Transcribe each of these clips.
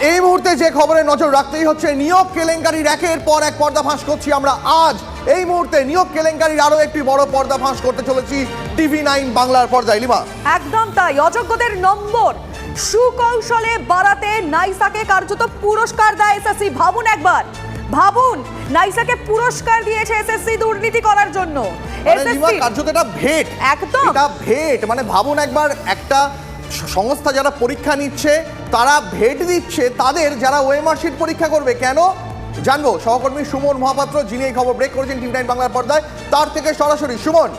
এই মুহূর্তে যে খবরে নজর রাখতেই হচ্ছে নিয়োগ কেলেঙ্কারির একের পর এক পর্দাফাঁস করছি আমরা আজ। এই মুহূর্তে নিয়োগ কেলেঙ্কারির আরও একটি বড় পর্দাফাঁস করতে চলেছি টিভি নাইন বাংলার পর্দায়। লিমা। একদম তাই অযোগ্যদের নম্বর। সুকৌশলে বাড়াতে নাইসাকে কার্যত পুরস্কার দেয় এসএসসি। ভাবুন একবার। ভাবুন নাইসাকে পুরস্কার দিয়েছে এসএসসি দুর্নীতি করার জন্য। মানে এসএসসি কার্যত এটা ভেট। একদম। এটা ভেট। মানে ভাবুন একবার একটা সংস্থা যারা পরীক্ষা নিচ্ছে, তারা ভেট দিচ্ছে, তাদের যারা ওএমআর শিট পরীক্ষা করবে, কেন? জানব। সহকর্মী সুমন মহাপাত্র, যিনি এই খবর ব্রেক করেছেন টিভি নাইন বাংলার পর্দায়, তার থেকে সরাসরি। সুমন!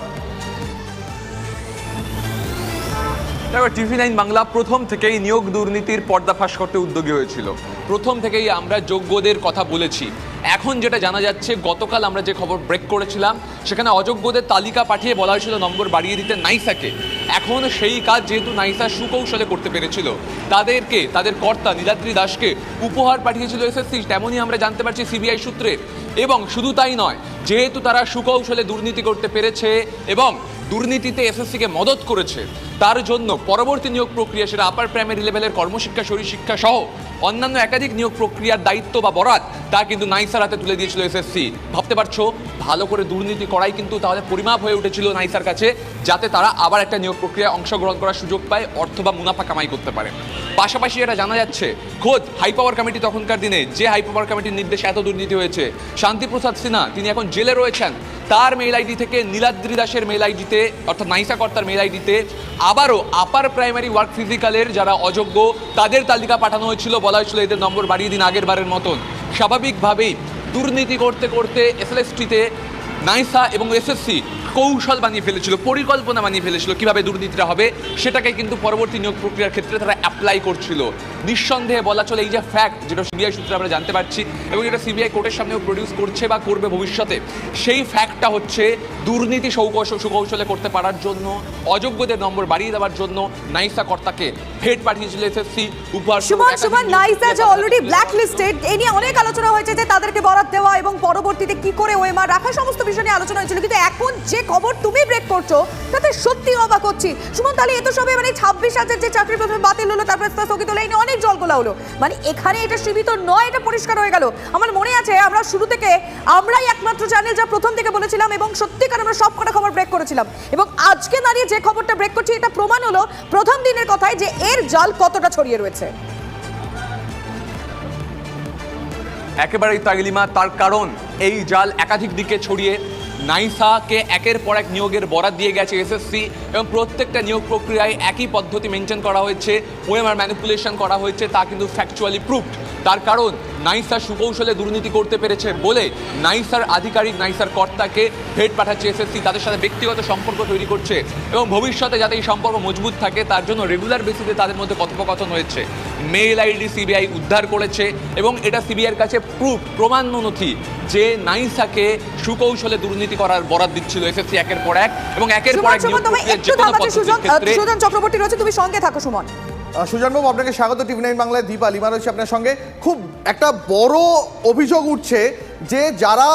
দেখো টিভি নাইন বাংলা প্রথম থেকেই নিয়োগ দুর্নীতির পর্দাফাশ করতে উদ্যোগী হয়েছিল। প্রথম থেকেই আমরা যোগ্যদের কথা বলেছি। এখন যেটা জানা যাচ্ছে, গতকাল আমরা যে খবর ব্রেক করেছিলাম, সেখানে অযোগ্যদের তালিকা পাঠিয়ে বলা হয়েছিল নম্বর বাড়িয়ে দিতে নাইসাকে। এখন সেই কাজ যেহেতু নাইসা সুকৌশলে করতে পেরেছিল, তাদেরকে, তাদের কর্তা নীলাদ্রি দাসকে উপহার পাঠিয়েছিল এসএসসি, তেমনই আমরা জানতে পারছি সিবিআই সূত্রে। এবং শুধু তাই নয়, যেহেতু তারা সুকৌশলে দুর্নীতি করতে পেরেছে এবং দুর্নীতিতে এসএসসিকে মদত করেছে, তার জন্য পরবর্তী নিয়োগ প্রক্রিয়া সেটা আপার প্রাইমারি লেভেলের কর্মশিক্ষা, শরীরশিক্ষা সহ অন্যান্য একাধিক নিয়োগ প্রক্রিয়ার দায়িত্ব বা বরাত তা কিন্তু নাইসার হাতে তুলে দিয়েছিল এসএসসি ভাবতে পারছ? ভালো করে দুর্নীতি করাই কিন্তু তাহলে পরিমাপ হয়ে উঠেছিল নাইসার কাছে, যাতে তারা আবার একটা নিয়োগ প্রক্রিয়ায় অংশগ্রহণ করার সুযোগ পায়, অর্থ বা মুনাফা কামাই করতে পারে। পাশাপাশি এটা জানা যাচ্ছে, খোদ হাই পাওয়ার কমিটি তখনকার দিনে যে হাই পাওয়ার কমিটির নির্দেশে এত দুর্নীতি হয়েছে শান্তিপ্রসাদ সিনহা, তিনি এখন জেলে রয়েছেন। তার মেল আইডি থেকে নীলাদ্রি দাসের মেল আইডিতে অর্থাৎ নাইসা কর্তার মেল আইডিতে আবারও আপার প্রাইমারি ওয়ার্ক ফিজিক্যালের যারা অযোগ্য, তাদের তালিকা পাঠানো হয়েছিল, বলা হয়েছিল এদের নম্বর বাড়িয়ে দিন আগের বারের মতন। স্বাভাবিকভাবেই দুর্নীতি করতে করতে এসএলএসটিতে নাইসা এবং এসএসসি কৌশল বানিয়ে ফেলেছিল, পরিকল্পনা বানিয়ে ফেলেছিল কীভাবে দুর্নীতিটা হবে, সেটাকে কিন্তু পরবর্তী নিয়োগ প্রক্রিয়ার ক্ষেত্রে তারা অ্যাপ্লাই করছিল। নিঃসন্দেহে বলা চলে এই যে ফ্যাক্ট যেটা সিবিআই সূত্রে আমরা জানতে পারছি এবং যেটা সিবিআই কোর্টের সামনেও প্রডিউস করছে বা করবে ভবিষ্যতে, সেই ফ্যাক্টটা হচ্ছে দুর্নীতি সৌকৌশল সুকৌশলে করতে পারার জন্য, অযোগ্যদের নম্বর বাড়িয়ে দেওয়ার জন্য নাইসা কর্তাকে ফেট পাঠিয়েছিল এসএসসি উপহার সুমন সুমন নাইসা যে অলরেডি ব্ল্যাক লিস্টেড এ নিয়ে অনেক আলোচনা হয়েছে যে তাদেরকে বরাদ দেওয়া এবং পরবর্তীতে কি করে ওএমআর রাখা সমস্ত বিষয় নিয়ে আলোচনা হয়েছিল। কিন্তু এখন যে খবর তুমি ব্রেক করছ তাতে সত্যি অবাক হচ্ছি। সুমন তাহলে এ তো সবে মানে ছাব্বিশ হাজার যে চাকরি প্রথমে বাতিল হলো তারপরে স্থগিত হলো এই নিয়ে অনেক জলগোলা হলো। মানে এখানে এটা সীমিত নয় এটা পরিষ্কার হয়ে গেল। আমার মনে আছে আমরা শুরু থেকে আমরাই একমাত্র চ্যানেল যা প্রথম থেকে বলেছিলাম এবং সত্যিকার আমরা সব কটা খবর ব্রেক করেছিলাম। এবং আজকে দাঁড়িয়ে যে খবরটা ব্রেক করছি, এটা প্রমাণ হলো প্রথম দিনের কথায় যে এর জাল কতটা ছড়িয়ে রয়েছে। একেবারেই তাগলিমা, তার কারণ এই জাল একাধিক দিকে ছড়িয়ে নাইসাকে একের পর এক নিয়োগের বরাদ দিয়ে গেছে এসএসসি এবং প্রত্যেকটা নিয়োগ প্রক্রিয়ায় একই পদ্ধতি মেনটেন করা হয়েছে ওএমআর ম্যানিপুলেশন করা হয়েছে, তা কিন্তু ফ্যাকচুয়ালি প্রুফড তার কারণ নাইসা সুকৌশলে দুর্নীতি করতে পেরেছে বলে নাইসার আধিকারিক নাইসার কর্তাকে ভেট পাঠাচ্ছে এসএসসি তাদের সাথে ব্যক্তিগত সম্পর্ক তৈরি করছে এবং ভবিষ্যতে যাতে এই সম্পর্ক মজবুত থাকে তার জন্য রেগুলার বেসিসে তাদের মধ্যে কথোপকথন হয়েছে। মেল আইডি সিবিআই উদ্ধার করেছে এবং এটা সিবিআইয়ের কাছে প্রুফ প্রমাণ্য নথি যে নাইসাকে সুকৌশলে দুর্নীতি করার বরাদ দিচ্ছিল এসএসসি একের পর এক এবং একের পর এক সুজন চক্রবর্তী রয়েছে তুমি সঙ্গে থাকো সুমন। সুজনবাবু আপনাকে স্বাগত টিভি নাইন বাংলায়। দীপা লিমা রয়েছে আপনার সঙ্গে। খুব একটা বড় অভিযোগ উঠছে যে যারা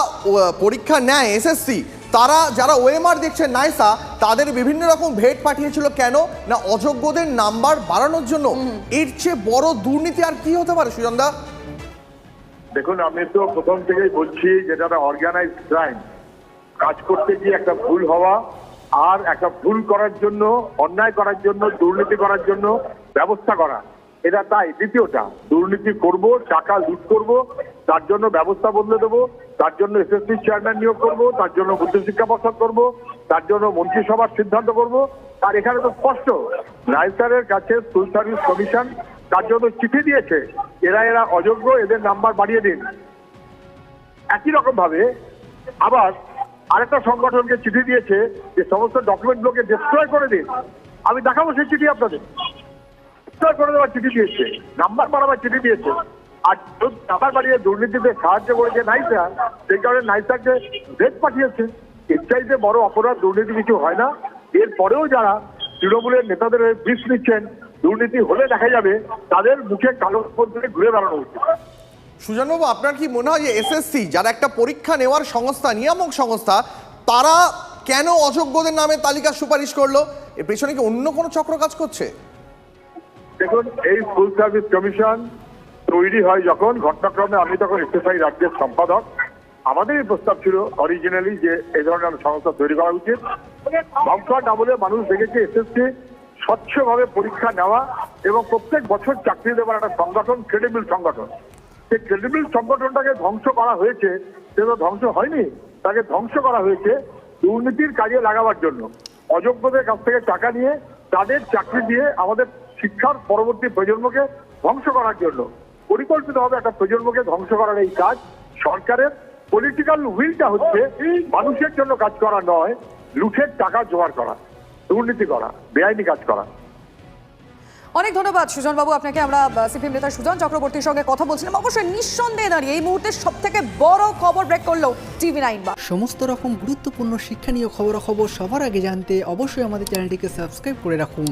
পরীক্ষা নেয় এসএসসি তারা যারা ওএমআর দেখছে নাইসা তাদের বিভিন্ন রকম ভেট পাঠিয়েছিল কেন? না অযোগ্যদের নাম্বার বাড়ানোর জন্য? এর চেয়ে বড় দুর্নীতি আর কি হতে পারে সুজনদা দেখুন আমি তো প্রথম থেকেই বলছি যেটা একটা অর্গানাইজ ক্রাইম কাজ করতে গিয়ে একটা ভুল হওয়া আর একটা ভুল করার জন্য, অন্যায় করার জন্য, দুর্নীতি করার জন্য ব্যবস্থা করা। এটা তাই, দ্বিতীয়টা, দুর্নীতি করব, টাকা লুট করব, তার জন্য ব্যবস্থা বদলে দেবো, তার জন্য এসএসসি চেয়ারম্যান নিয়োগ করব, তার জন্য মধ্যশিক্ষা পর্ষদ করব, তার জন্য মন্ত্রিসভার সিদ্ধান্ত করব। আর এখানে তো স্পষ্ট রাইসারের কাছে স্কুল সার্ভিস কমিশন তার জন্য চিঠি দিয়েছে, এরা এরা অযোগ্য, এদের নাম্বার বাড়িয়ে দিন। একই রকম ভাবে আবার আরেকটা সংগঠনকে চিঠি দিয়েছে যে সমস্ত ডকুমেন্টগুলোকে ডিস্ট্রয় করে দিন। আমি দেখাবো সেই চিঠি আপনাদের। ডিস্ট্রয় করে দেওয়ার চিঠি দিয়েছে। নাম্বার বাড়াবার চিঠি দিয়েছে। আর নাম্বার বাড়িয়ে দুর্নীতিতে সাহায্য করেছে নাইসা, সেই কারণে নাইসাকে ডেট পাঠিয়েছে। এর চাইতে বড় অপরাধ দুর্নীতি কিছু হয় না। এরপরেও যারা তৃণমূলের নেতাদের বিষ নিচ্ছেন, দুর্নীতি হলে দেখা যাবে তাদের মুখে কালো ঘুরে বেড়ানো উচিত। সুজনবাবু, আপনার কি মনে হয় যে এসএসসি যারা একটা পরীক্ষা নেওয়ার সংস্থা, নিয়ামক সংস্থা, তারা কেন অযোগ্যদের নামে তালিকা সুপারিশ করল? এর পেছনে কি অন্য কোনো চক্র কাজ করছে? দেখুন, এই ফুল সার্ভিস কমিশন তৈরি হয় যখন, ঘটনাক্রমে আমি তখন এসএসআই রাজ্যের সম্পাদক। আমাদের এই প্রস্তাব ছিল অরিজিনালি যে এই ধরনের সংস্থা তৈরি করা উচিত। ধ্বংসাট আমলে মানুষ দেখেছে এসএসসি স্বচ্ছভাবে পরীক্ষা নেওয়া এবং প্রত্যেক বছর চাকরি দেওয়ার একটা সংগঠন ক্রেডিবল সংগঠন। সেই ক্রেডিবল সংগঠনটাকে ধ্বংস করা হয়েছে, সে তো ধ্বংস হয়নি, তাকে ধ্বংস করা হয়েছে দুর্নীতির কাজে লাগাবার জন্য। অযোগ্যদের কাছ থেকে টাকা নিয়ে, তাদের চাকরি দিয়ে আমাদের শিক্ষার পরবর্তী প্রজন্মকে ধ্বংস করার জন্য। পরিকল্পিতভাবে একটা প্রজন্মকে ধ্বংস করার এই কাজ সরকারের পলিটিক্যাল উইলটা হচ্ছে মানুষের জন্য কাজ করা নয়, লুঠের টাকা জোগাড় করা, দুর্নীতি করা, বেআইনি কাজ করা। অনেক ধন্যবাদ সুজন বাবু আপনাকে আমরা সিপিএম নেতা সুজন চক্রবর্তীর সঙ্গে কথা বলছিলাম। অবশ্যই নিঃসন্দেহে দাঁড়িয়ে এই মুহূর্তে সব থেকে বড় খবর ব্রেক করল টিভি নাইন বা। সমস্ত রকম গুরুত্বপূর্ণ শিক্ষণীয় খবরাখবর সবার আগে জানতে অবশ্যই আমাদের চ্যানেলটিকে সাবস্ক্রাইব করে রাখুন।